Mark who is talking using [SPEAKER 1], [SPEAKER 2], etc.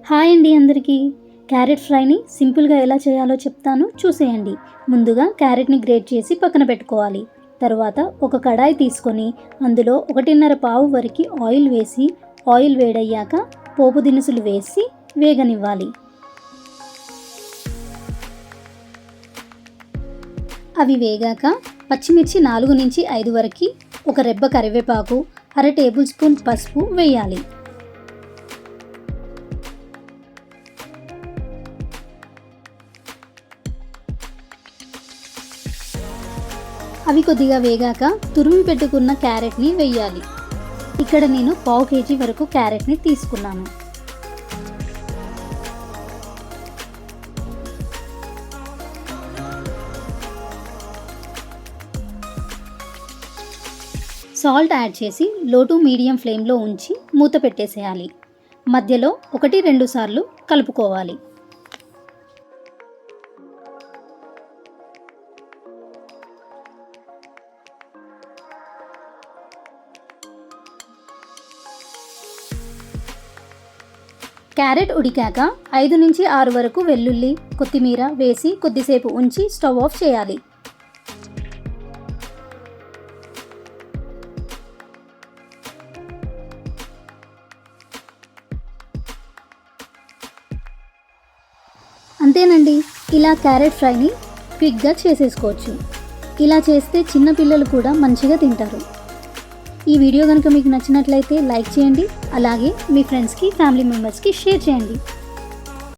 [SPEAKER 1] Hi అండి అందరికీ. Carrot ఫ్రైని సింపుల్గా ఎలా చేయాలో చెప్తాను. చూసేయండి. ముందుగా క్యారెట్ని గ్రేట్ చేసి పక్కన పెట్టుకోవాలి. తర్వాత ఒక కడాయి తీసుకొని అందులో ఒకటిన్నర పావు వరకు ఆయిల్ వేసి ఆయిల్ వేడయ్యాక పోపు దినుసులు వేసి వేగనివ్వాలి. అవి వేగాక పచ్చిమిర్చి నాలుగు నుంచి ఐదు వరకు ఒక రెబ్బ కరివేపాకు అర టేబుల్ స్పూన్ పసుపు వేయాలి. అవి కొద్దిగా వేగాక తురిమి పెట్టుకున్న క్యారెట్ని వేయాలి. ఇక్కడ నేను పావు కేజీ వరకు క్యారెట్ని తీసుకున్నాను. సాల్ట్ యాడ్ చేసి లో టు మీడియం ఫ్లేమ్లో ఉంచి మూత పెట్టేసేయాలి. మధ్యలో ఒకటి రెండు సార్లు కలుపుకోవాలి. క్యారెట్ ఉడికాక ఐదు నుంచి ఆరు వరకు వెల్లుల్లి కొత్తిమీర వేసి కొద్దిసేపు ఉంచి స్టవ్ ఆఫ్ చేయాలి. అంతేనండి ఇలా క్యారెట్ ఫ్రైని క్విక్గా చేసేసుకోవచ్చు. ఇలా చేస్తే చిన్నపిల్లలు కూడా మంచిగా తింటారు. ఈ వీడియో కనుక మీకు నచ్చినట్లయితే లైక్ చేయండి అలాగే మీ ఫ్రెండ్స్కి ఫ్యామిలీ మెంబర్స్కి షేర్ చేయండి.